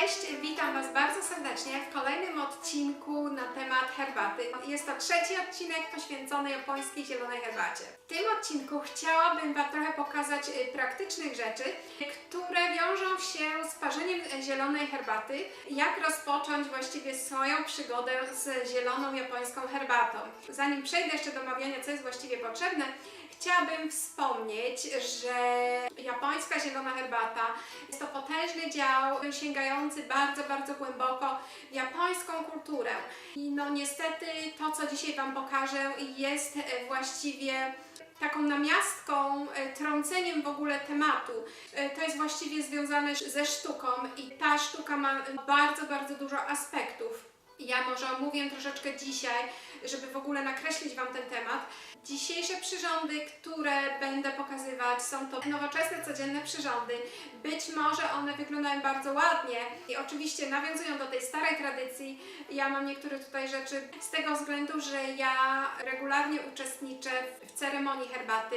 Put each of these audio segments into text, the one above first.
Cześć, witam Was bardzo serdecznie w kolejnym odcinku na temat herbaty. Jest to trzeci odcinek poświęcony japońskiej zielonej herbacie. W tym odcinku chciałabym Wam trochę pokazać y, praktycznych rzeczy, które wiążą się z parzeniem zielonej herbaty. Jak rozpocząć właściwie swoją przygodę z zieloną japońską herbatą. Zanim przejdę jeszcze do omawiania, co jest właściwie potrzebne, Chciałabym wspomnieć, że japońska zielona herbata jest to potężny dział sięgający bardzo, bardzo głęboko japońską kulturę. I no niestety to, co dzisiaj Wam pokażę, jest e, właściwie taką namiastką, e, trąceniem w ogóle tematu. E, To jest właściwie związane ze sztuką i ta sztuka ma bardzo, bardzo dużo aspektów. Ja może omówię troszeczkę dzisiaj, żeby w ogóle nakreślić Wam ten temat. Dzisiejsze przyrządy, które będę pokazywać, są to nowoczesne, codzienne przyrządy. Być może one wyglądają bardzo ładnie i oczywiście nawiązują do tej starej tradycji. Ja mam niektóre tutaj rzeczy z tego względu, że ja regularnie uczestniczę w ceremonii herbaty.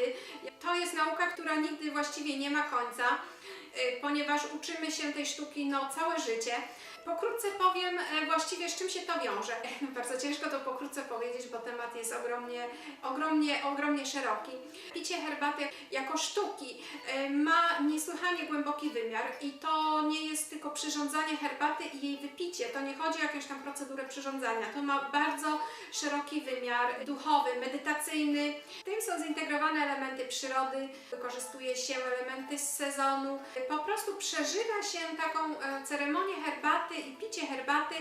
To jest nauka, która nigdy właściwie nie ma końca, y, ponieważ uczymy się tej sztuki no, całe życie. Pokrótce powiem e, właściwie z czym się to wiąże. Bardzo ciężko to pokrótce powiedzieć, bo temat jest ogromnie, ogromnie, ogromnie szeroki. Picie herbaty jako sztuki e, ma niesłychanie głęboki wymiar i to nie jest tylko przyrządzanie herbaty i jej wypicie. To nie chodzi o jakąś tam procedurę przyrządzania. To ma bardzo szeroki wymiar duchowy, medytacyjny. W tym są zintegrowane elementy przyrody, wykorzystuje się elementy z sezonu. Po prostu przeżywa się taką e, ceremonię herbaty i picie herbaty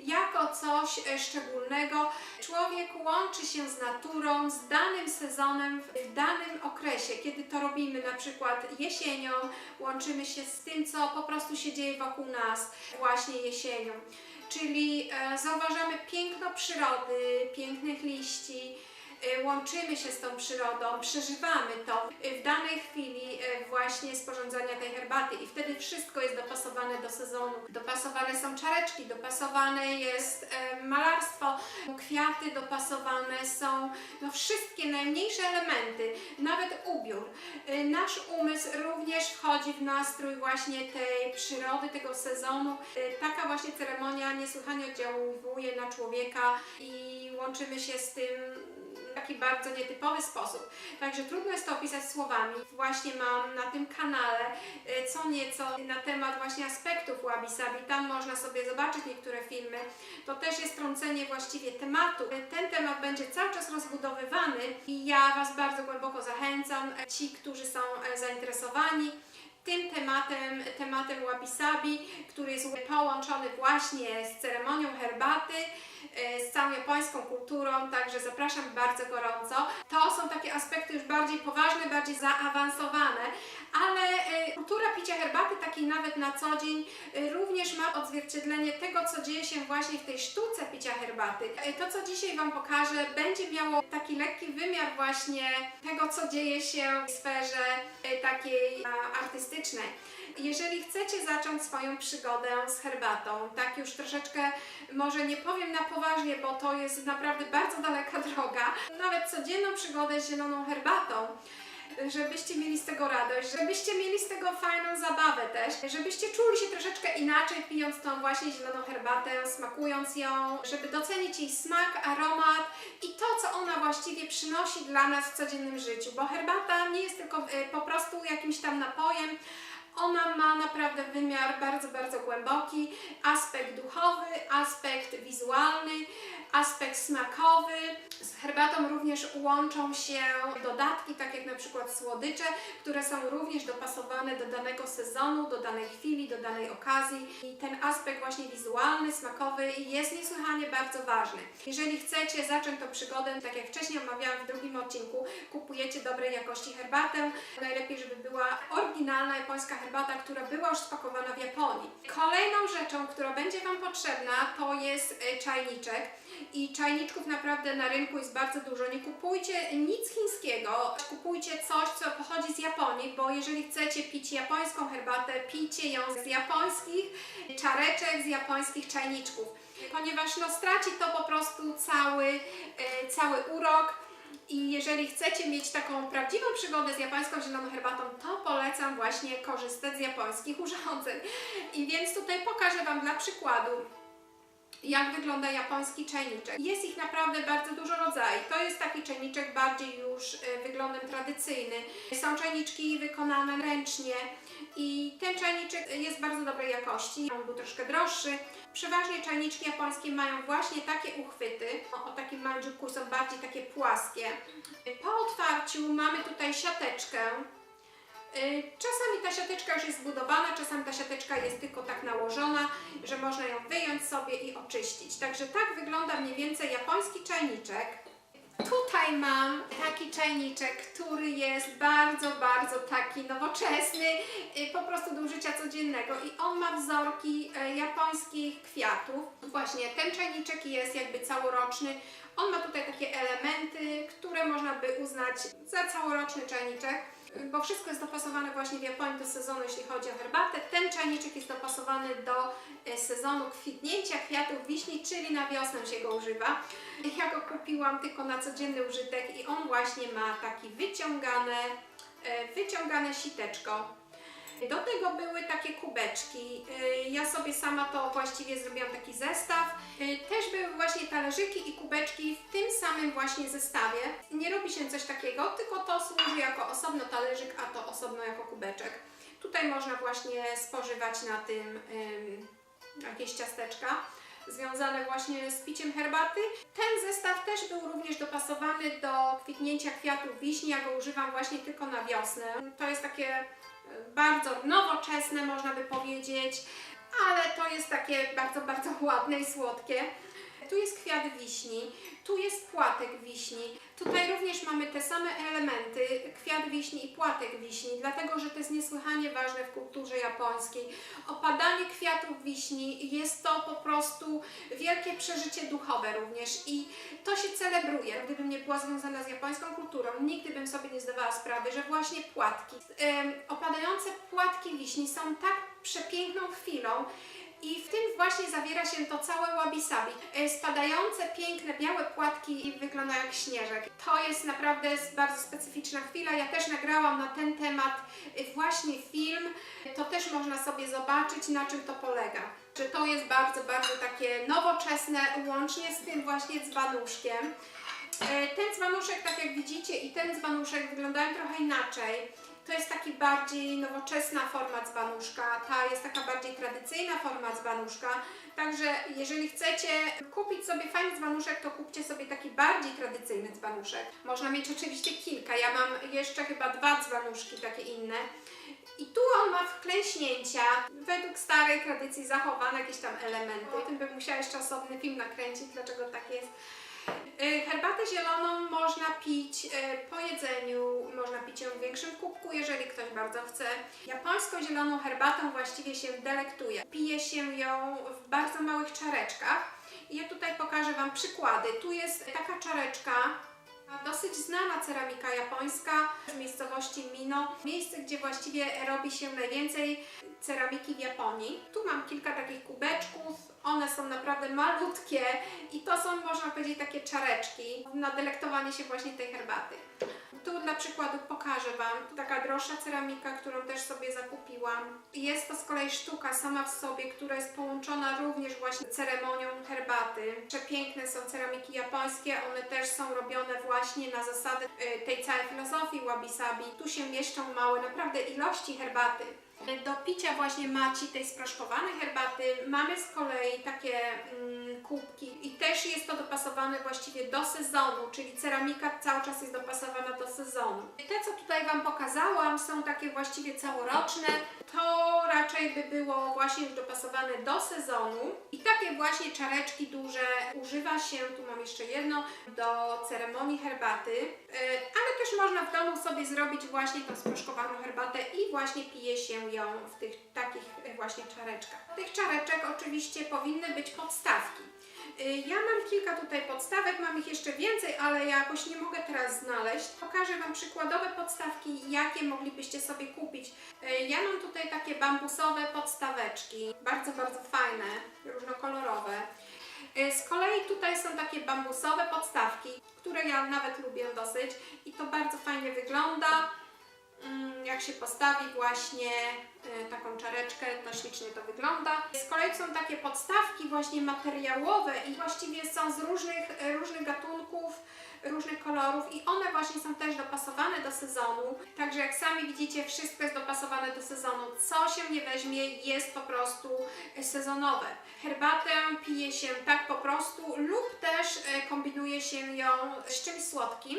jako coś e, szczególnego. Człowiek łączy się z naturą, z danym sezonem w danym okresie. Kiedy to robimy, na przykład jesienią, łączymy się z tym, co po prostu się dzieje wokół nas właśnie jesienią. Czyli e, zauważamy piękno przyrody, e, łączymy się z tą przyrodą, przeżywamy to e, w danej chwili e, właśnie sporządzania tej herbaty i wtedy wszystko jest dopasowane do sezonu. Dopasowane są czareczki, dopasowane jest e, malarstwo, kwiaty dopasowane są, no wszystkie najmniejsze elementy, nawet ubiór. Nasz umysł również wchodzi w nastrój właśnie tej przyrody, tego sezonu. Taka właśnie ceremonia niesłychanie oddziałuje na człowieka i łączymy się z tym taki bardzo nietypowy sposób. Także trudno jest to opisać słowami. Właśnie mam na tym kanale e, co nieco na temat właśnie aspektów Wabi Sabi. Tam można sobie zobaczyć niektóre filmy. To też jest trącenie właściwie tematu. Ten temat będzie cały czas rozbudowywany i ja Was bardzo głęboko zachęcam. E, Ci, którzy są e, zainteresowani tym tematem, tematem Wabi Sabi, który jest połączony właśnie z ceremonią herbaty, z całą japońską kulturą, także zapraszam bardzo gorąco. To są takie aspekty już bardziej poważne, bardziej zaawansowane, ale e, kultura picia herbaty, takiej nawet na co dzień, e, również ma odzwierciedlenie tego, co dzieje się właśnie w tej sztuce picia herbaty. E, To, co dzisiaj Wam pokażę, będzie miało taki lekki wymiar właśnie tego, co dzieje się w sferze e, takiej artystycznej. Jeżeli chcecie zacząć swoją przygodę z herbatą, tak już troszeczkę, może nie powiem na poważnie, bo to jest naprawdę bardzo daleka droga, nawet codzienną przygodę z zieloną herbatą, żebyście mieli z tego radość, żebyście mieli z tego fajną zabawę też, żebyście czuli się troszeczkę inaczej pijąc tą właśnie zieloną herbatę, smakując ją, żeby docenić jej smak, aromat i to, co ona właściwie przynosi dla nas w codziennym życiu, bo herbata nie jest tylko y, po prostu jakimś tam napojem, ona ma naprawdę wymiar bardzo, bardzo głęboki, aspekt duchowy, aspekt wizualny, aspekt smakowy. Z herbatą również łączą się dodatki, tak jak na przykład słodycze, które są również dopasowane do danego sezonu, do danej chwili, do danej okazji. I ten aspekt właśnie wizualny, smakowy jest niesłychanie bardzo ważny. Jeżeli chcecie zacząć tą przygodę, tak jak wcześniej omawiałam w drugim odcinku, kupujecie dobrej jakości herbatę. Najlepiej, żeby była oryginalna japońska herbata, która była już spakowana w Japonii. Kolejną rzeczą, która będzie Wam potrzebna, to jest e, czajniczek. I czajniczków naprawdę na rynku jest bardzo dużo. Nie kupujcie nic chińskiego, kupujcie coś, co pochodzi z Japonii, bo jeżeli chcecie pić japońską herbatę, pijcie ją z japońskich czareczek, z japońskich czajniczków, ponieważ no, straci to po prostu cały, e, cały urok. I jeżeli chcecie mieć taką prawdziwą przygodę z japońską zieloną herbatą, to polecam właśnie korzystać z japońskich urządzeń. I więc tutaj pokażę Wam dla przykładu, jak wygląda japoński czajniczek. Jest ich naprawdę bardzo dużo rodzajów. To jest taki czajniczek bardziej już e, wyglądem tradycyjny. Są czajniczki wykonane ręcznie i ten czajniczek jest bardzo dobrej jakości. On był troszkę droższy. Przeważnie czajniczki japońskie mają właśnie takie uchwyty. O, o takim małym dzióbku są bardziej takie płaskie. Po otwarciu mamy tutaj siateczkę. Y, Czasami ta siateczka już jest zbudowana, czasami ta siateczka jest tylko tak nałożona, że można ją wyjąć sobie i oczyścić. Także tak wygląda mniej więcej japoński czajniczek. Tutaj mam taki czajniczek, który jest bardzo, bardzo taki nowoczesny, y, po prostu do użycia codziennego i on ma wzorki y, japońskich kwiatów. Właśnie ten czajniczek jest jakby całoroczny. On ma tutaj takie elementy, które można by uznać za całoroczny czajniczek bo wszystko jest dopasowane właśnie w Japonii do sezonu, jeśli chodzi o herbatę. Ten czajniczek jest dopasowany do e, sezonu kwitnięcia kwiatów wiśni, czyli na wiosnę się go używa. Ja go kupiłam tylko na codzienny użytek i on właśnie ma taki wyciągane, e, wyciągane siteczko. Do tego były takie kubeczki. Y, Ja sobie sama to właściwie zrobiłam taki zestaw. Y, Też były właśnie talerzyki i kubeczki w tym samym właśnie zestawie. Nie robi się coś takiego, tylko to służy jako osobno talerzyk, a to osobno jako kubeczek. Tutaj można właśnie spożywać na tym ym, jakieś ciasteczka związane właśnie z piciem herbaty. Ten zestaw też był również dopasowany do kwitnięcia kwiatów wiśni. Ja go używam właśnie tylko na wiosnę. To jest takie bardzo nowoczesne, można by powiedzieć, ale to jest takie bardzo, bardzo ładne i słodkie. Tu jest kwiat wiśni, tu jest płatek wiśni. Tutaj również mamy te same elementy, kwiat wiśni i płatek wiśni, dlatego że to jest niesłychanie ważne w kulturze japońskiej. Opadanie kwiatów wiśni jest to po prostu wielkie przeżycie duchowe również i to się celebruje. Gdybym nie była związana z japońską kulturą, nigdy bym sobie nie zdawała sprawy, że właśnie płatki, opadające płatki wiśni są tak przepiękną chwilą, i w tym właśnie zawiera się to całe wabi-sabi. E, Spadające, piękne, białe płatki wyglądają jak śnieżek. To jest naprawdę bardzo specyficzna chwila. Ja też nagrałam na ten temat e, właśnie film. To też można sobie zobaczyć, na czym to polega. Że to jest bardzo, bardzo takie nowoczesne, łącznie z tym właśnie dzbanuszkiem. E, Ten dzbanuszek, tak jak widzicie, i ten dzbanuszek wyglądają trochę inaczej. To jest taki bardziej nowoczesna forma dzbanuszka, ta jest taka bardziej tradycyjna forma dzbanuszka. Także jeżeli chcecie kupić sobie fajny dzbanuszek, to kupcie sobie taki bardziej tradycyjny dzbanuszek. Można mieć oczywiście kilka, ja mam jeszcze chyba dwa dzbanuszki takie inne. I tu on ma wklęśnięcia, według starej tradycji zachowane jakieś tam elementy. O tym bym musiała jeszcze osobny film nakręcić, dlaczego tak jest. Y, Herbatę zieloną można pić y, po jedzeniu, można pić ją w większym kubku, jeżeli ktoś bardzo chce. Japońską zieloną herbatą właściwie się delektuje. Pije się ją w bardzo małych czareczkach. Ja tutaj pokażę Wam przykłady. Tu jest taka czareczka, Dosyć znana ceramika japońska w miejscowości Mino, miejsce, gdzie właściwie robi się najwięcej ceramiki w Japonii. Tu mam kilka takich kubeczków, one są naprawdę malutkie i to są, można powiedzieć, takie czareczki na delektowanie się właśnie tej herbaty. Tu dla przykładu pokażę Wam taka droższa ceramika, którą też sobie zakupiłam. Jest to z kolei sztuka sama w sobie, która jest połączona również właśnie ceremonią herbaty. Przepiękne są ceramiki japońskie, one też są robione właśnie na zasadę y, tej całej filozofii wabi-sabi. Tu się mieszczą małe naprawdę ilości herbaty. Do picia właśnie maci tej sproszkowanej herbaty mamy z kolei takie mm, kubki i też jest to dopasowane właściwie do sezonu, czyli ceramika cały czas jest dopasowana do sezonu. Te, co tutaj Wam pokazałam, są takie właściwie całoroczne. To raczej by było właśnie już dopasowane do sezonu. I takie właśnie czareczki duże używa się, tu mam jeszcze jedno, do ceremonii herbaty. Yy, ale też można w domu sobie zrobić właśnie tą sproszkowaną herbatę i właśnie pije się ją w tych takich e, właśnie czareczkach. Tych czareczek oczywiście powinny być podstawki. Y, Ja mam kilka tutaj podstawek, mam ich jeszcze więcej, ale ja jakoś nie mogę teraz znaleźć. Pokażę Wam przykładowe podstawki, jakie moglibyście sobie kupić. Y, Ja mam tutaj takie bambusowe podstaweczki, bardzo, bardzo fajne, różnokolorowe. Y, Z kolei tutaj są takie bambusowe podstawki, które ja nawet lubię dosyć i to bardzo fajnie wygląda. Mm, Jak się postawi właśnie y, taką czareczkę, to ślicznie to wygląda. Z kolei są takie podstawki właśnie materiałowe i właściwie są z różnych, y, różnych gatunków, różnych kolorów i one właśnie są też dopasowane do sezonu. Także jak sami widzicie, wszystko jest dopasowane do sezonu. Co się nie weźmie, jest po prostu sezonowe. Herbatę pije się tak po prostu lub też y, kombinuje się ją z czymś słodkim.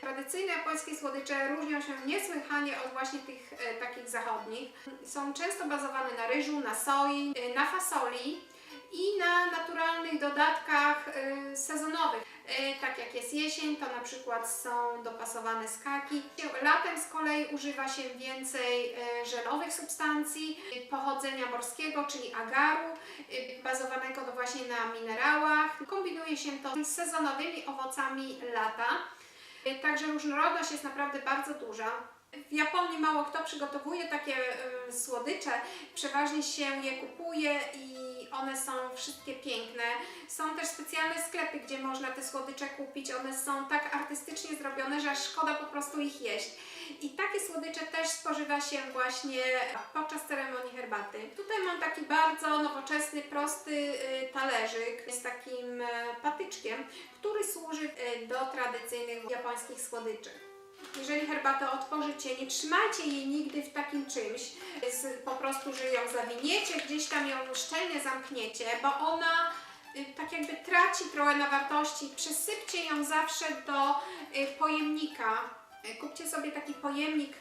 Tradycyjne japońskie słodycze różnią się niesłychanie od właśnie tych e, takich zachodnich. Są często bazowane na ryżu, na soi, e, na fasoli i na naturalnych dodatkach e, sezonowych. E, tak jak jest jesień, to na przykład są dopasowane skaki. Latem z kolei używa się więcej e, żelowych substancji e, pochodzenia morskiego, czyli agaru, e, bazowanego właśnie na minerałach. Kombinuje się to z sezonowymi owocami lata. Także różnorodność jest naprawdę bardzo duża. W Japonii mało kto przygotowuje takie y, słodycze, przeważnie się je kupuje i one są wszystkie piękne. Są też specjalne sklepy, gdzie można te słodycze kupić. One są tak artystycznie zrobione, że szkoda po prostu ich jeść. I takie słodycze też spożywa się właśnie podczas ceremonii herbaty. Tutaj mam taki bardzo nowoczesny, prosty y, talerzyk z takim y, patyczkiem, który służy y, do tradycyjnych japońskich słodyczy. Jeżeli herbatę otworzycie, nie trzymajcie jej nigdy w takim czymś, po prostu, że ją zawiniecie, gdzieś tam ją szczelnie zamknięcie, bo ona y, tak jakby traci trochę na wartości. Przesypcie ją zawsze do pojemnika. Y, Kupcie sobie taki pojemnik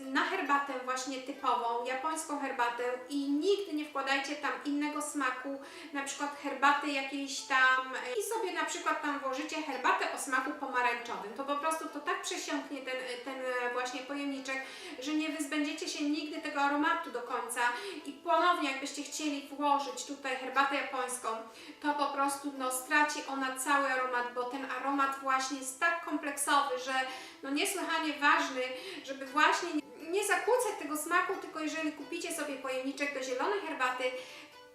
na herbatę właśnie typową, japońską herbatę i nigdy nie wkładajcie tam innego smaku, na przykład herbaty jakiejś tam y, i sobie na przykład tam włożycie herbatę o smaku pomarańczowym. To po prostu to tak przesiąknie ten, ten e, właśnie pojemniczek, że nie wyzbędziecie się nigdy tego aromatu do końca i ponownie jakbyście chcieli włożyć tutaj herbatę japońską, to po prostu no, straci ona cały aromat, bo ten aromat właśnie jest tak kompleksowy, że no niesłychanie ważny, żeby właśnie nie- zakłócać tego smaku, tylko jeżeli kupicie sobie pojemniczek do zielonej herbaty,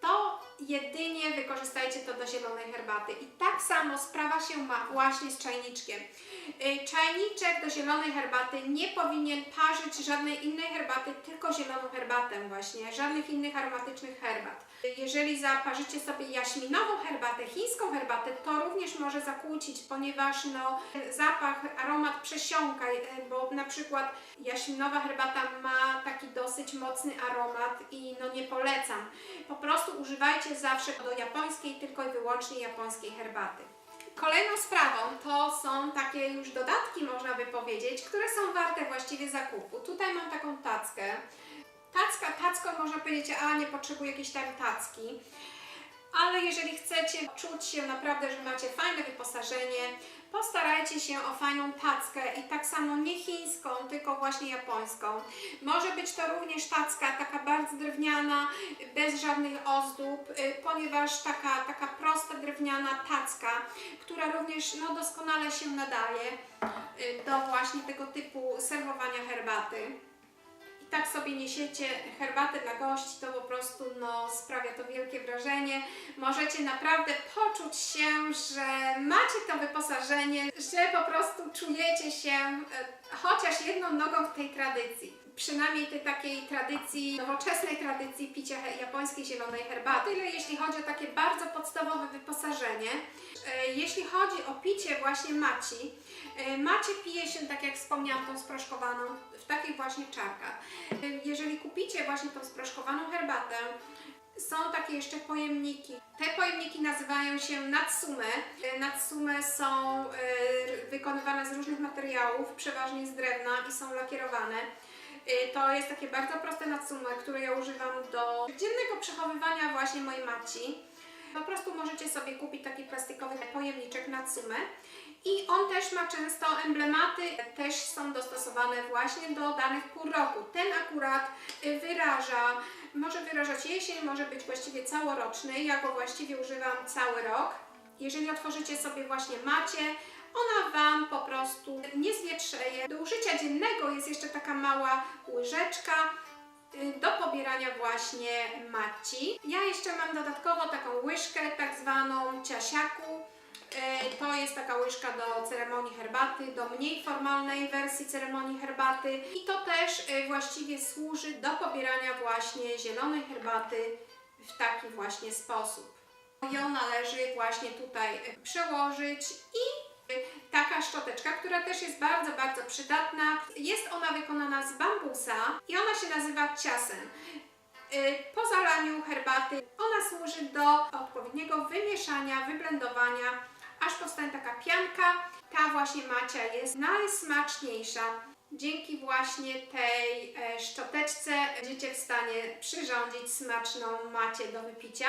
to jedynie wykorzystajcie to do zielonej herbaty. I tak samo sprawa się ma właśnie z czajniczkiem. Y, Czajniczek do zielonej herbaty nie powinien parzyć żadnej innej herbaty, tylko zieloną herbatę właśnie, żadnych innych aromatycznych herbat. Jeżeli zaparzycie sobie jaśminową herbatę, chińską herbatę, to również może zakłócić, ponieważ no, zapach, aromat przesiąka, y, bo na przykład jaśminowa herbata ma taki dosyć mocny aromat i no nie polecam. Po prostu używajcie zawsze do japońskiej, tylko i wyłącznie japońskiej herbaty. Kolejną sprawą to są takie już dodatki, można by powiedzieć, które są warte właściwie zakupu. Tutaj mam taką tackę. Tacka, tacką można powiedzieć, a nie potrzebuję jakiejś tam tacki. Ale jeżeli chcecie czuć się naprawdę, że macie fajne wyposażenie, postarajcie się o fajną tackę i tak samo nie chińską, tylko właśnie japońską. Może być to również tacka taka bardzo drewniana, bez żadnych ozdób, y, ponieważ taka, taka prosta drewniana tacka, która również no, doskonale się nadaje y, do właśnie tego typu serwowania herbaty. Tak sobie niesiecie herbatę dla gości, to po prostu no, sprawia to wielkie wrażenie. Możecie naprawdę poczuć się, że macie to wyposażenie, że po prostu czujecie się e, chociaż jedną nogą w tej tradycji. Przynajmniej tej takiej tradycji, nowoczesnej tradycji picia japońskiej zielonej herbaty. Tyle jeśli chodzi o takie bardzo podstawowe wyposażenie. E, Jeśli chodzi o picie właśnie maci, macie pije się, tak jak wspomniałam, tą sproszkowaną w takich właśnie czarkach. E, Jeżeli kupicie właśnie tą sproszkowaną herbatę, są takie jeszcze pojemniki. Te pojemniki nazywają się natsume. E, Natsume są e, wykonywane z różnych materiałów, przeważnie z drewna i są lakierowane. E, To jest takie bardzo proste natsume, które ja używam do dziennego przechowywania właśnie mojej maci. Po prostu możecie sobie kupić taki plastikowy pojemniczek Natsume i on też ma często emblematy, też są dostosowane właśnie do danych pół roku. Ten akurat y, wyraża, może wyrażać jesień, może być właściwie całoroczny, ja go właściwie używam cały rok. Jeżeli otworzycie sobie właśnie macie, ona Wam po prostu nie zwietrzeje. Do użycia dziennego jest jeszcze taka mała łyżeczka, y, do pobierania właśnie maci. Ja jeszcze mam dodatkowo taką łyżkę, tak zwaną ciasiaku. Y, To jest taka łyżka do ceremonii herbaty, do mniej formalnej wersji ceremonii herbaty i to też y, właściwie służy do pobierania właśnie zielonej herbaty w taki właśnie sposób. Ją należy właśnie tutaj y, przełożyć i taka szczoteczka, która też jest bardzo, bardzo przydatna. Jest ona wykonana z bambusa i ona się nazywa ciasem. Po zalaniu herbaty ona służy do odpowiedniego wymieszania, wyblendowania, aż powstanie taka pianka. Ta właśnie macia jest najsmaczniejsza. Dzięki właśnie tej e, szczoteczce będziecie w stanie przyrządzić smaczną macie do wypicia.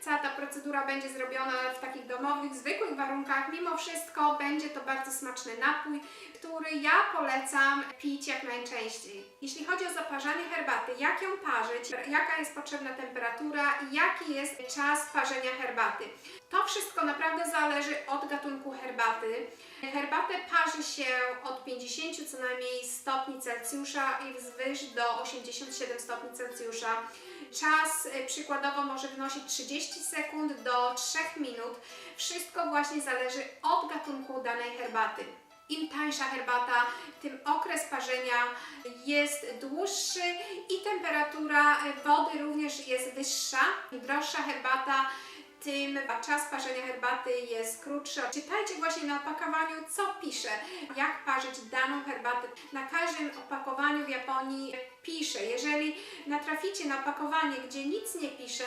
Cała ta procedura będzie zrobiona w takich domowych, zwykłych warunkach. Mimo wszystko będzie to bardzo smaczny napój, który ja polecam pić jak najczęściej. Jeśli chodzi o zaparzanie herbaty, jak ją parzyć, jaka jest potrzebna temperatura i jaki jest czas parzenia herbaty. To wszystko naprawdę zależy od gatunku herbaty. Herbatę parzy się od 50 co najmniej stopni Celsjusza i wzwyż do 87 stopni Celsjusza. Czas y, przykładowo może wynosić 30 sekund do 3 minut. Wszystko właśnie zależy od gatunku danej herbaty. Im tańsza herbata, tym okres parzenia jest dłuższy i temperatura wody również jest wyższa. Im droższa herbata, tym czas parzenia herbaty jest krótszy. Czytajcie właśnie na opakowaniu, co pisze, jak parzyć daną herbatę. Na każdym opakowaniu w Japonii pisze. Jeżeli natraficie na opakowanie, gdzie nic nie pisze,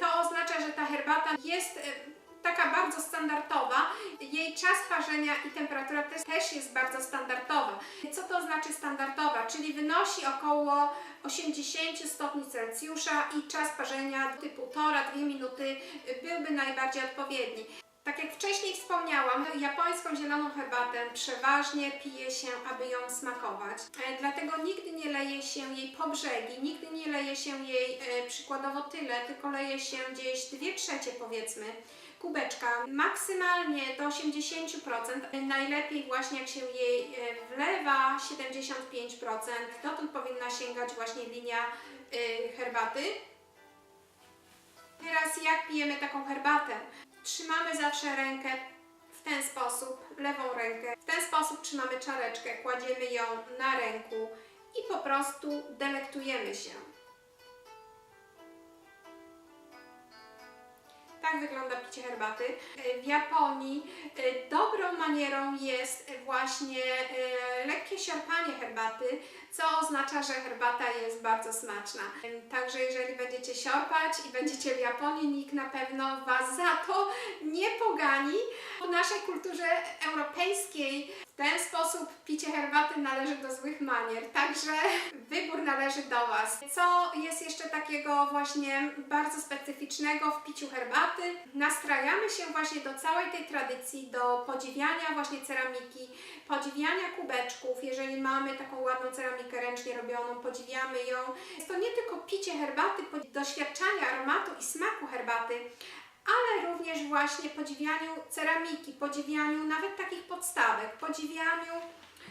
to oznacza, że ta herbata jest e, taka bardzo standardowa. Jej czas parzenia i temperatura też, też jest bardzo standardowa. Co to znaczy standardowa? Czyli wynosi około 80 stopni Celsjusza i czas parzenia typu 1,5-2 minuty byłby najbardziej odpowiedni. Tak jak wcześniej wspomniałam, japońską zieloną herbatę przeważnie pije się, aby ją smakować. E, Dlatego nigdy nie leje się jej po brzegi, nigdy nie leje się jej e, przykładowo tyle, tylko leje się gdzieś 2 trzecie powiedzmy kubeczka, maksymalnie do 80%. Najlepiej właśnie jak się jej e, wlewa 75%. Dotąd powinna sięgać właśnie linia e, herbaty. Teraz jak pijemy taką herbatę? Trzymamy zawsze rękę w ten sposób, lewą rękę. W ten sposób trzymamy czareczkę, kładziemy ją na ręku i po prostu delektujemy się. Tak wygląda picie herbaty. W Japonii e, dobrą manierą jest właśnie e, lekkie siarpanie herbaty, co oznacza, że herbata jest bardzo smaczna. Także jeżeli będziecie siorpać i będziecie w Japonii, nikt na pewno Was za to nie pogani. W naszej kulturze europejskiej w ten sposób picie herbaty należy do złych manier, także wybór należy do Was. Co jest jeszcze takiego właśnie bardzo specyficznego w piciu herbaty? Nastrajamy się właśnie do całej tej tradycji, do podziwiania właśnie ceramiki, podziwiania kubeczków. Jeżeli mamy taką ładną ceramikę ręcznie robioną, podziwiamy ją. Jest to nie tylko picie herbaty, doświadczanie aromatu i smaku herbaty, ale również właśnie podziwianiu ceramiki, podziwianiu nawet takich podstawek, podziwianiu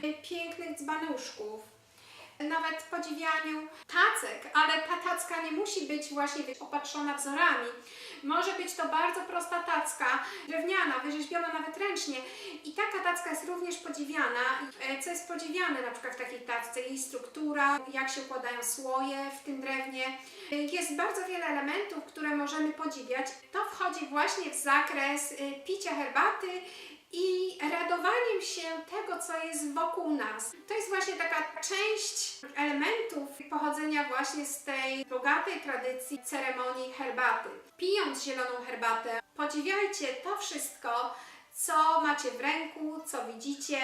y, pięknych dzbanuszków, nawet podziwianiu tacek, ale ta tacka nie musi być właśnie opatrzona wzorami. Może być to bardzo prosta tacka, drewniana, wyrzeźbiona nawet ręcznie i taka tacka jest również podziwiana. E, Co jest podziwiane na przykład w takiej tacce? Jej struktura, jak się układają słoje w tym drewnie. E, Jest bardzo wiele elementów, które możemy podziwiać. To wchodzi właśnie w zakres e, picia herbaty i radowaniem się tego, co jest wokół nas. To jest właśnie taka część elementów pochodzenia właśnie z tej bogatej tradycji ceremonii herbaty. Pijąc zieloną herbatę, podziwiajcie to wszystko, co macie w ręku, co widzicie,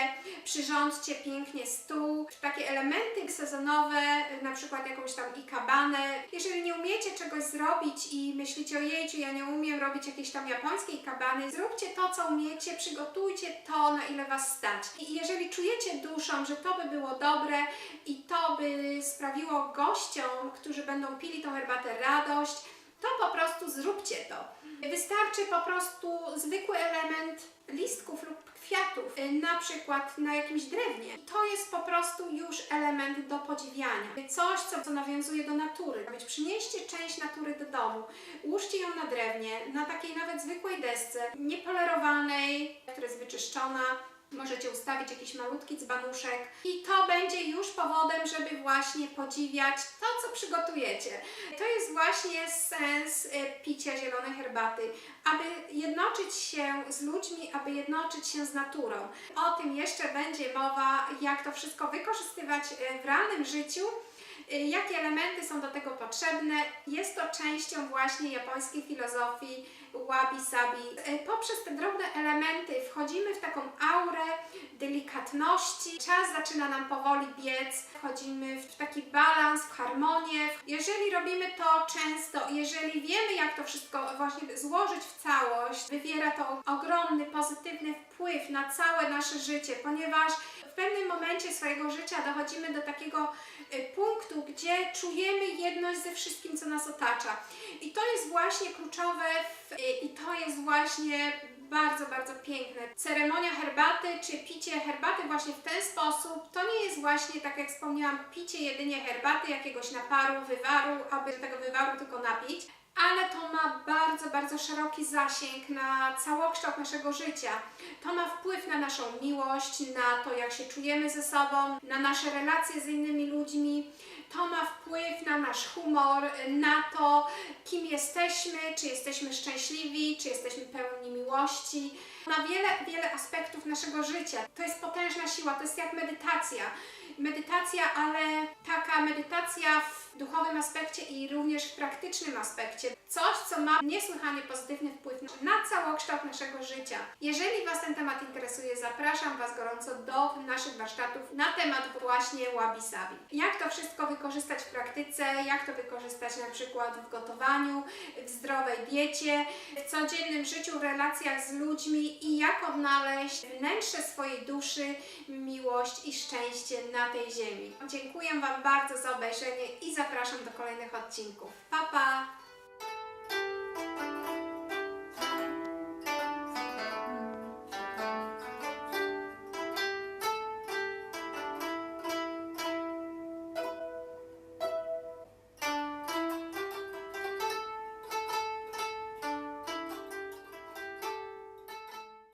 przyrządźcie pięknie stół, takie elementy sezonowe, na przykład jakąś tam ikabanę. Jeżeli nie umiecie czegoś zrobić i myślicie, ojejciu, ja nie umiem robić jakiejś tam japońskiej kabany, zróbcie to, co umiecie, przygotujcie to, na ile Was stać. I jeżeli czujecie duszą, że to by było dobre i to by sprawiło gościom, którzy będą pili tą herbatę radość, to po prostu zróbcie to. Wystarczy po prostu zwykły element listków lub kwiatów, y, na przykład na jakimś drewnie. To jest po prostu już element do podziwiania. Coś, co, nawiązuje do natury. Więc przynieście część natury do domu, ułóżcie ją na drewnie, na takiej nawet zwykłej desce, niepolerowanej, która jest wyczyszczona. Możecie ustawić jakiś malutki dzbanuszek i to będzie już powodem, żeby właśnie podziwiać to, co przygotujecie. To jest właśnie sens y, picia zielonej herbaty, aby jednoczyć się z ludźmi, aby jednoczyć się z naturą. O tym jeszcze będzie mowa, jak to wszystko wykorzystywać y, w realnym życiu. Y, Jakie elementy są do tego potrzebne? Jest to częścią właśnie japońskiej filozofii wabi-sabi. Y, Poprzez te drobne elementy wchodzimy w taką aurę delikatności. Czas zaczyna nam powoli biec. Wchodzimy w taki balans, w harmonię. Jeżeli robimy to często, jeżeli wiemy jak to wszystko właśnie złożyć w całość, wywiera to ogromny, pozytywny wpływ na całe nasze życie, ponieważ w pewnym momencie swojego życia dochodzimy do takiego y, punktu, gdzie czujemy jedność ze wszystkim, co nas otacza. I to jest właśnie kluczowe w, y, i to jest właśnie bardzo, bardzo piękne. Ceremonia herbaty czy picie herbaty właśnie w ten sposób, to nie jest właśnie, tak jak wspomniałam, picie jedynie herbaty, jakiegoś naparu, wywaru, aby tego wywaru tylko napić, ale to ma bardzo, bardzo szeroki zasięg na całokształt naszego życia. To ma wpływ na naszą miłość, na to, jak się czujemy ze sobą, na nasze relacje z innymi ludźmi. To ma wpływ na nasz humor, na to, kim jesteśmy, czy jesteśmy szczęśliwi, czy jesteśmy pełni miłości. Ma wiele, wiele aspektów naszego życia. To jest potężna siła, to jest jak medytacja. Medytacja, ale taka medytacja w duchowym aspekcie i również w praktycznym aspekcie. Coś, co ma niesłychanie pozytywny wpływ na całokształt naszego życia. Jeżeli Was ten temat interesuje, zapraszam Was gorąco do naszych warsztatów na temat właśnie wabi-sabi. Jak to wszystko wykorzystać w praktyce, jak to wykorzystać na przykład w gotowaniu, w zdrowej diecie, w codziennym życiu, w relacjach z ludźmi i jak odnaleźć wnętrze swojej duszy, miłość i szczęście na tej ziemi. Dziękuję Wam bardzo za obejrzenie i zapraszam do kolejnych odcinków. Pa, pa!